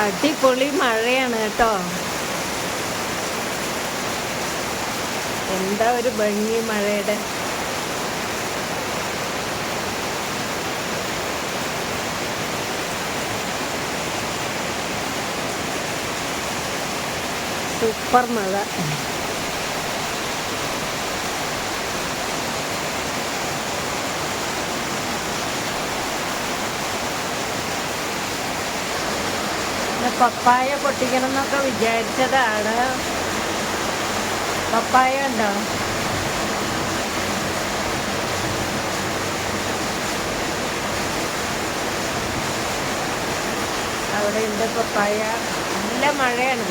അടിപൊളി മഴയാണ് കേട്ടോ. എന്താ ഒരു ഭംഗി മഴയുടെ. സൂപ്പർ മഴ. പപ്പായ പൊട്ടിക്കണം എന്നൊക്കെ വിചാരിച്ചതാണ്. പപ്പായ ഉണ്ടോ? അവിടെ ഉണ്ട് പപ്പായ. നല്ല മഴയാണ്.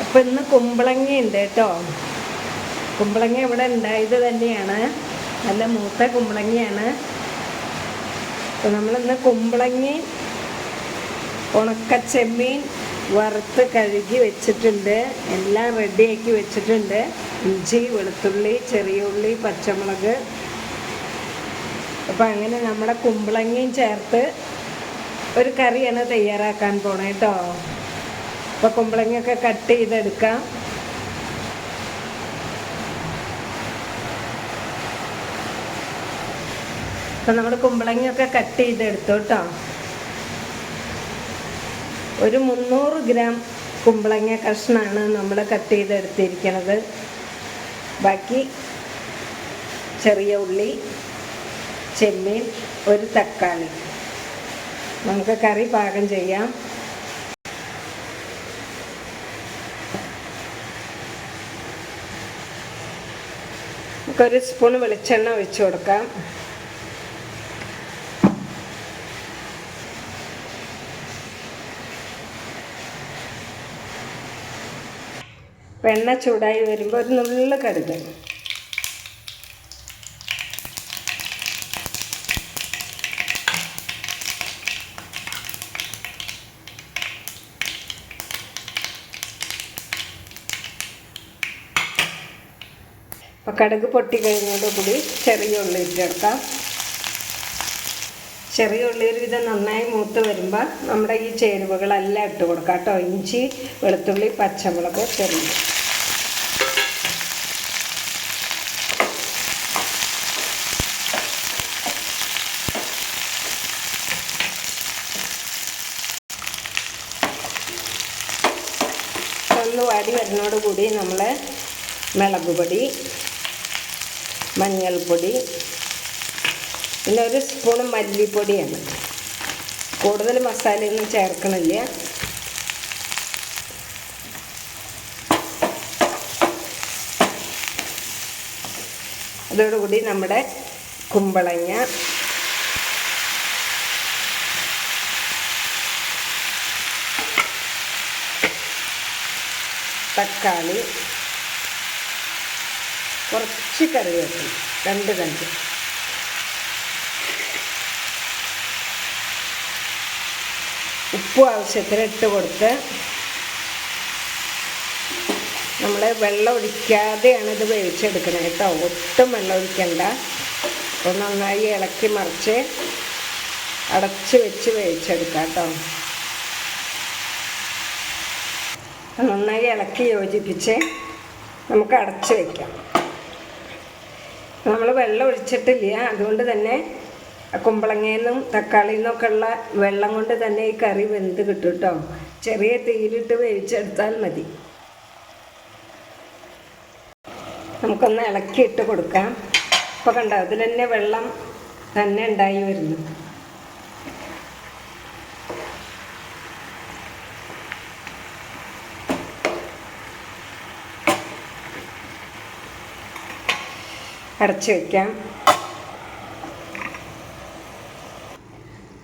അപ്പൊ ഇന്ന് കുമ്പളങ്ങ ഉണ്ട് കേട്ടോ. കുമ്പളങ്ങ ഇവിടെ ഉണ്ടായത് തന്നെയാണ്. നല്ല മൂത്ത കുമ്പളങ്ങയാണ്. അപ്പോൾ നമ്മളിന്ന് കുമ്പളങ്ങി ഉണക്കച്ചെമ്മീൻ വറുത്ത് കഴുകി വെച്ചിട്ടുണ്ട്. എല്ലാം റെഡിയാക്കി വെച്ചിട്ടുണ്ട്. ഇഞ്ചി വെളുത്തുള്ളി ചെറിയ ഉള്ളി പച്ചമുളക്. അപ്പം അങ്ങനെ നമ്മുടെ കുമ്പളങ്ങയും ചേർത്ത് ഒരു കറിയാണ് തയ്യാറാക്കാൻ പോണേ കേട്ടോ അപ്പോൾ കുമ്പളങ്ങയൊക്കെ കട്ട് ചെയ്തെടുക്കാം. അപ്പം നമ്മൾ കുമ്പളങ്ങയൊക്കെ കട്ട് ചെയ്തെടുത്തു കേട്ടോ. ഒരു മുന്നൂറ് ഗ്രാം കുമ്പളങ്ങ കഷ്ണമാണ് നമ്മൾ കട്ട് ചെയ്തെടുത്തിരിക്കുന്നത് ബാക്കി ചെറിയ ഉള്ളി ചെമ്മീൻ ഒരു തക്കാളി. നമുക്ക് കറി പാകം ചെയ്യാം. നമുക്കൊരു സ്പൂൺ വെളിച്ചെണ്ണ ഒഴിച്ചു കൊടുക്കാം. എണ്ണ ചൂടായി വരുമ്പോൾ ഒരു നുള്ള കടുക്. അപ്പോൾ കടുക് പൊട്ടി കഴിഞ്ഞതോടുകൂടി ചെറിയ ഉള്ളി ഇട്ടെടുക്കാം ചെറിയ ഉള്ളി ഒരു വിധം നന്നായി മൂത്ത് വരുമ്പോൾ നമ്മുടെ ഈ ചേരുവകളെല്ലാം ഇട്ട് കൊടുക്കാം കേട്ടോ. ഇഞ്ചി വെളുത്തുള്ളി പച്ചമുളക് ചെറിയ ഒന്ന് വാടി വരുന്നതോട് കൂടി നമ്മൾ മുളക് പൊടി മഞ്ഞൾപ്പൊടി പിന്നെ ഒരു സ്പൂൺ മല്ലിപ്പൊടിയാണ്. കൂടുതൽ മസാലയൊന്നും ചേർക്കണില്ല. അതോടുകൂടി നമ്മുടെ കുമ്പളങ്ങ. തക്കാളി. കുറച്ച് കറിവേപ്പില. രണ്ട് കഞ്ച്. ഉപ്പ് ആവശ്യത്തിന് ഇട്ട് കൊടുത്ത് നമ്മൾ വെള്ളം ഒഴിക്കാതെയാണ് ഇത് വേവിച്ചെടുക്കുന്നത് കേട്ടോ. ഒട്ടും വെള്ളം ഒഴിക്കണ്ട. അപ്പോൾ നന്നായി ഇളക്കി മറിച്ച് അടച്ച് വെച്ച് വേവിച്ചെടുക്കാം കേട്ടോ. നന്നായി ഇളക്കി യോജിപ്പിച്ച് നമുക്ക് അടച്ച് വയ്ക്കാം നമ്മൾ വെള്ളം ഒഴിച്ചിട്ടില്ല. അതുകൊണ്ട് തന്നെ കുമ്പളങ്ങയിൽ നിന്നും തക്കാളിയിൽ നിന്നൊക്കെ ഉള്ള വെള്ളം കൊണ്ട് തന്നെ ഈ കറി വെന്ത് കിട്ടും കേട്ടോ ചെറിയ തീയിലിട്ട് വേവിച്ചെടുത്താൽ മതി. നമുക്കൊന്ന് ഇളക്കിയിട്ട് കൊടുക്കാം. ഇപ്പോൾ കണ്ടോ അതിൽ തന്നെ വെള്ളം തന്നെ ഉണ്ടായി വരുന്നു. അടച്ചു വയ്ക്കാം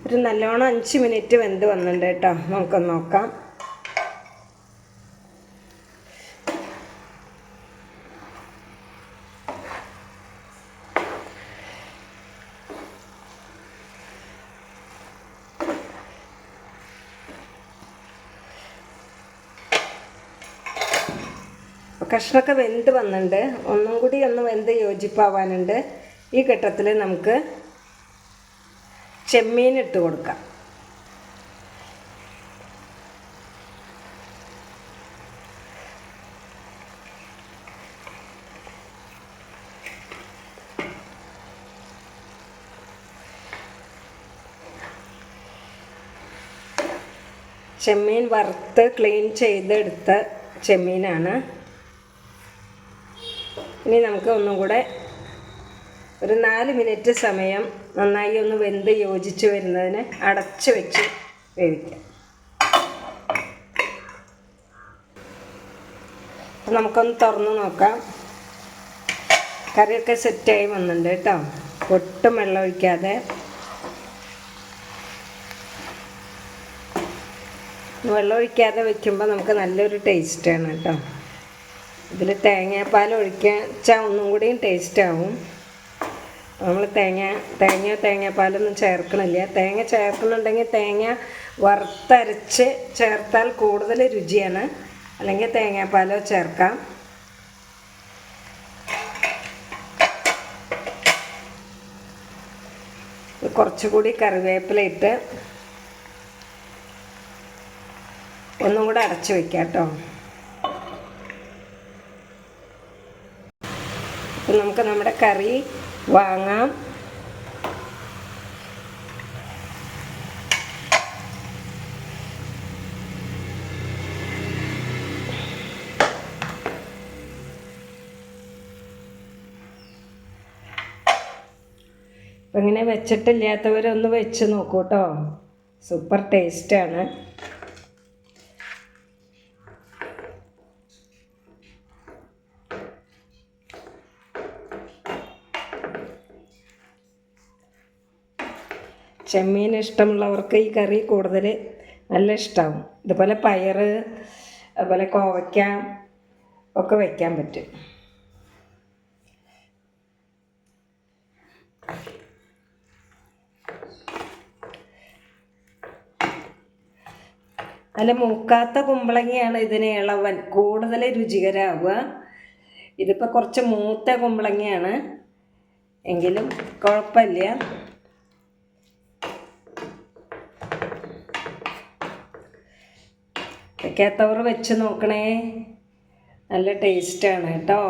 ഒരു നല്ലോണം അഞ്ച് മിനിറ്റ് വെന്ത് വന്നിട്ടുണ്ട് കേട്ടോ. നമുക്കൊന്ന് നോക്കാം. കഷ്ണമൊക്കെ വെന്ത് വന്നിട്ടുണ്ട്. ഒന്നും കൂടി ഒന്ന് വെന്ത് യോജിപ്പാവാനുണ്ട്. ഈ ഘട്ടത്തിൽ നമുക്ക് ചെമ്മീൻ ഇട്ട് കൊടുക്കാം. ചെമ്മീൻ വറുത്ത് ക്ലീൻ ചെയ്തെടുത്ത ചെമ്മീനാണ്. ഇനി നമുക്ക് ഒന്നും കൂടെ ഒരു നാല് മിനിറ്റ് സമയം നന്നായി ഒന്ന് വെന്ത് യോജിച്ച് വരുന്നതിന് അടച്ച് വെച്ച് വേവിക്കാം. നമുക്കൊന്ന് തുറന്ന് നോക്കാം. കറിയൊക്കെ സെറ്റായി വന്നിട്ടുണ്ട് കേട്ടോ. ഒട്ടും വെള്ളം ഒഴിക്കാതെ. വെള്ളം ഒഴിക്കാതെ വെക്കുമ്പോൾ നമുക്ക് നല്ലൊരു ടേസ്റ്റാണ് കേട്ടോ. ഇതിൽ തേങ്ങാപ്പാൽ ഒഴിക്കാൻ ഒന്നും കൂടിയും ടേസ്റ്റ് ആവും. നമ്മൾ തേങ്ങ തേങ്ങയോ തേങ്ങാപ്പാലൊന്നും ചേർക്കണില്ല. തേങ്ങ ചേർക്കുന്നുണ്ടെങ്കിൽ തേങ്ങ വറുത്തരച്ച് ചേർത്താൽ കൂടുതൽ രുചിയാണ്. അല്ലെങ്കിൽ തേങ്ങാപ്പാലോ ചേർക്കാം. കുറച്ചുകൂടി കറിവേപ്പില ഇട്ട് ഒന്നും കൂടെ അടച്ചു വയ്ക്കാം കേട്ടോ. അപ്പം നമുക്ക് നമ്മുടെ കറി വാങ്ങാം. അപ്പം ഇങ്ങനെ വെച്ചിട്ടില്ലാത്തവരൊന്ന് വെച്ച് നോക്കൂ കേട്ടോ. സൂപ്പർ ടേസ്റ്റാണ്. ചെമ്മീൻ ഇഷ്ടമുള്ളവർക്ക് ഈ കറി കൂടുതൽ നല്ല ഇഷ്ടമാവും ഇതുപോലെ പയർ അതുപോലെ കോവയ്ക്ക ഒക്കെ വയ്ക്കാൻ പറ്റും. നല്ല മൂക്കാത്ത കുമ്പളങ്ങയാണ് ഇതിന് ഇളവൻ. കൂടുതൽ രുചികരാവുക. ഇതിപ്പോൾ കുറച്ച് മൂത്ത കുമ്പളങ്ങയാണ്. എങ്കിലും കുഴപ്പമില്ല. വെക്കാത്തവർ വെച്ച് നോക്കണേ. നല്ല ടേസ്റ്റാണ് കേട്ടോ.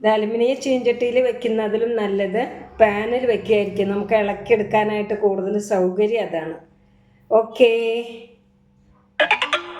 ഇത് അലുമിനിയം ചീഞ്ചട്ടിയിൽ വെക്കുന്നതിലും നല്ലത് പാനിൽ വെക്കുകയായിരിക്കും നമുക്ക് ഇളക്കിയെടുക്കാനായിട്ട് കൂടുതൽ സൗകര്യം അതാണ്. ഓക്കേ.